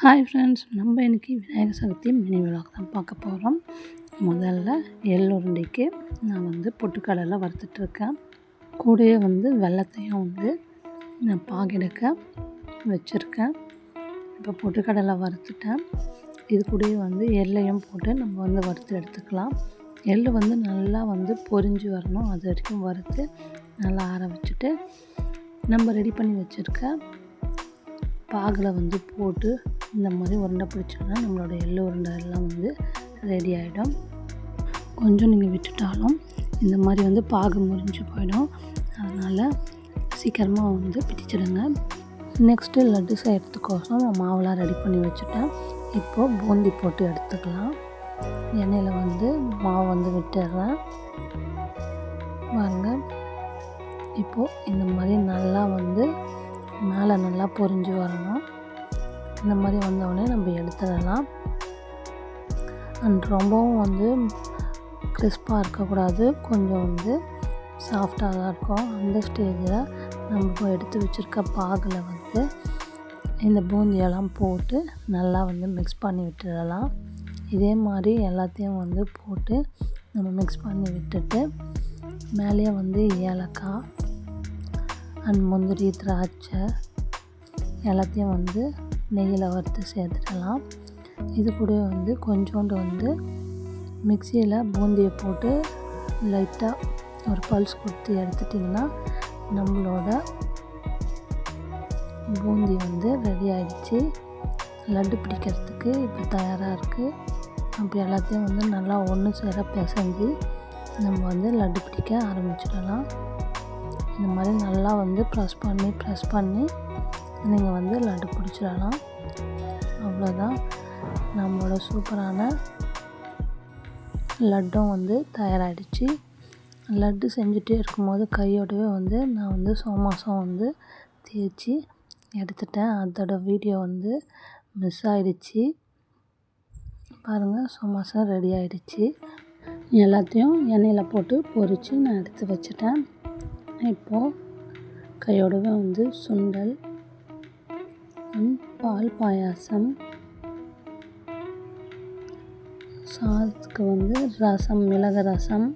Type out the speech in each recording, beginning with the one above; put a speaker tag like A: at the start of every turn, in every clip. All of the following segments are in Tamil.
A: ஹாய் ஃப்ரெண்ட்ஸ் நம்ம இன்றைக்கி விநாயகர் சதுர்த்தி மினி விளாக் தான் பார்க்க போகிறோம் முதல்ல எள்ளுருண்டைக்கு நான் வந்து பொட்டுக்கடலை வறுத்துட்ருக்கேன் கூடயே வந்து வெள்ளத்தையும் வந்து நான் பாகெடுக்க வச்சுருக்கேன். இப்போ பொட்டுக்கடலை வறுத்துட்டேன். இது கூடயே வந்து எள்ளையும் போட்டு நம்ம வந்து வறுத்து எடுத்துக்கலாம். எள் வந்து நல்லா வந்து பொரிஞ்சு வரணும். அது வரைக்கும் வறுத்து நல்லா ஆற வச்சுட்டு நம்ம ரெடி பண்ணி வச்சுருக்க பாகில் வந்து போட்டு இந்த மாதிரி உருண்டை பிடிச்சோன்னா நம்மளோட எள்ளு உருண்டை எல்லாம் வந்து ரெடி ஆகிடும் கொஞ்சம் நீங்கள் விட்டுட்டாலும் இந்த மாதிரி வந்து பாகு முறிஞ்சு போயிடும். அதனால் சீக்கிரமாக வந்து பிடிச்சிடுங்க. நெக்ஸ்ட்டு லட்டு செய்கிறதுக்கோசம் மாவெலாம் ரெடி பண்ணி வச்சுட்டேன். இப்போது பூந்தி போட்டு எடுத்துக்கலாம். எண்ணெயில் வந்து மாவு வந்து விட்டுடுறேன் பாருங்கள் இப்போது இந்த மாதிரி நல்லா வந்து மேலே நல்லா பொரிஞ்சு வரணும். இந்த மாதிரி வந்தவுடனே நம்ம எடுத்துடலாம். அண்ட் ரொம்பவும் வந்து கிறிஸ்பாக இருக்கக்கூடாது. கொஞ்சம் வந்து சாஃப்டாக தான் இருக்கும். அந்த ஸ்டேஜில் நம்ம எடுத்து வச்சுருக்க பாகில் வந்து இந்த பூந்தியெல்லாம் போட்டு நல்லா வந்து மிக்ஸ் பண்ணி விட்டுடலாம். இதே மாதிரி எல்லாத்தையும் வந்து போட்டு நம்ம மிக்ஸ் பண்ணி விட்டுட்டு மேலேயே வந்து ஏலக்காய் அண்ட் முந்திரி திராட்சை எல்லாத்தையும் வந்து நெய்யில் வறுத்து சேர்த்துடலாம். இது கூட வந்து கொஞ்சோண்டு வந்து மிக்சியில் பூந்தியை போட்டு லைட்டாக ஒரு பல்ஸ் கொடுத்து எடுத்துட்டிங்கன்னா நம்மளோட பூந்தி வந்து ரெடி ஆகிடுச்சு லட்டு பிடிக்கிறதுக்கு இப்போ தயாராக இருக்குது அப்போ எல்லாத்தையும் வந்து நல்லா ஒன்று சேர பிசைஞ்சு நம்ம வந்து லட்டு பிடிக்க ஆரம்பிச்சிடலாம். இந்த மாதிரி நல்லா வந்து ப்ரெஸ் பண்ணி ப்ரெஸ் பண்ணி நீங்கள் வந்து லட்டு பிடிச்சிடலாம். அவ்வளோதான் நம்மளோட சூப்பரான லட்டும் வந்து தயாராகிடுச்சு லட்டு செஞ்சுட்டே இருக்கும்போது கையோடவே வந்து நான் வந்து சோமாசம் வந்து தேய்ச்சி எடுத்துட்டேன். அதோட வீடியோ வந்து மிஸ் ஆகிடுச்சு பாருங்கள் சோமாசம் ரெடி ஆகிடுச்சு எல்லாத்தையும் எண்ணெயில் போட்டு பொரித்து நான் எடுத்து வச்சுட்டேன். இப்போது கையோடவே வந்து சுண்டல் பால் பாயாசம். சாதத்துக்கு வந்து ரசம் மிளகு ரசம்.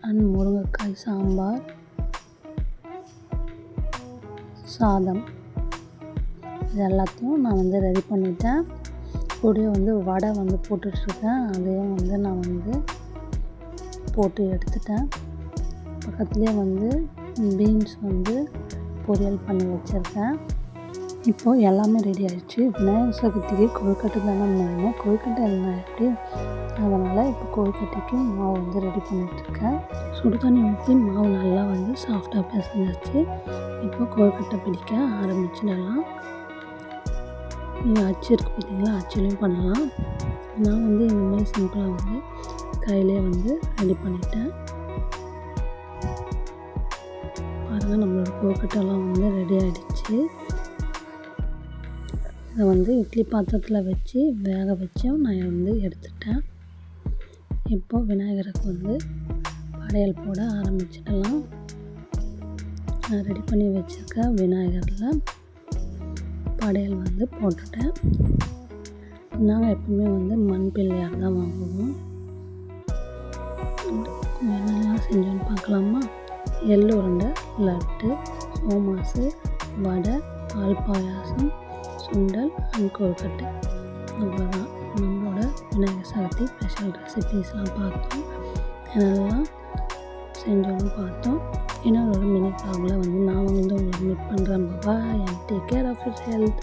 A: அண்ட் முருங்கைக்காய் சாம்பார். சாதம். இது எல்லாத்தையும் நான் வந்து ரெடி பண்ணிட்டேன். கூடயே வந்து வடை வந்து போட்டுட்ருக்கேன். அதையும் வந்து நான் வந்து போட்டு எடுத்துட்டேன். பக்கத்துலேயே வந்து பீன்ஸ் வந்து பொரியல் பண்ணி வச்சுருக்கேன். இப்போது எல்லாமே ரெடி ஆகிடுச்சு விநாயகர் சதுர்த்திக்கு கொழுக்கட்டை தானே மெயின் கொழுக்கட்டை என்ன எப்படி? அதனால் இப்போ கொழுக்கட்டைக்கு மாவு வந்து ரெடி பண்ணிகிட்ருக்கேன் சுடு தண்ணி ஊற்றி மாவு நல்லா வந்து சாஃப்டாக பிசைஞ்சாச்சு. இப்போ கொழுக்கட்டை பிடிக்க ஆரம்பிச்சிடலாம். நீங்கள் அச்சு இருக்குது பார்த்தீங்களா அச்சுலையும் பண்ணலாம். நான் வந்து இந்த மாதிரி சிம்பிளாக வந்து கையிலே வந்து ரெடி பண்ணிட்டேன். பாருங்கள் நம்மளோட கோக்கட்டெல்லாம் வந்து ரெடி ஆகிடுச்சு இதை வந்து இட்லி பாத்திரத்தில் வச்சு வேக வச்சும் நான் வந்து எடுத்துட்டேன். இப்போது விநாயகருக்கு வந்து படையல் போட ஆரம்பிச்சிடலாம். நான் ரெடி பண்ணி வச்சுருக்க விநாயகரில் படையல் வந்து போட்டுட்டேன். நாங்கள் எப்பவுமே வந்து மண் பிள்ளையார் தான் வாங்குவோம். என்னெல்லாம் செஞ்சோன்னு பார்க்கலாமா? எள்ளு உருண்டை லட்டு சோமாசு வடை பால் பாயாசம் சுண்டல் அண்ட் கொழுக்கட்டை. அவ்வளோதான் நம்மளோட விநாயகர் சதுர்த்தி ஸ்பெஷல் ரெசிபீஸ்லாம் பார்த்தோம். என்னெல்லாம் செஞ்சோன்னு பார்த்தோம். இன்னொரு ஒரு மினி ப்ளாகில் வந்து நான் வந்து உங்களை மீட் பண்ணுறேன் Baba. And take care of your health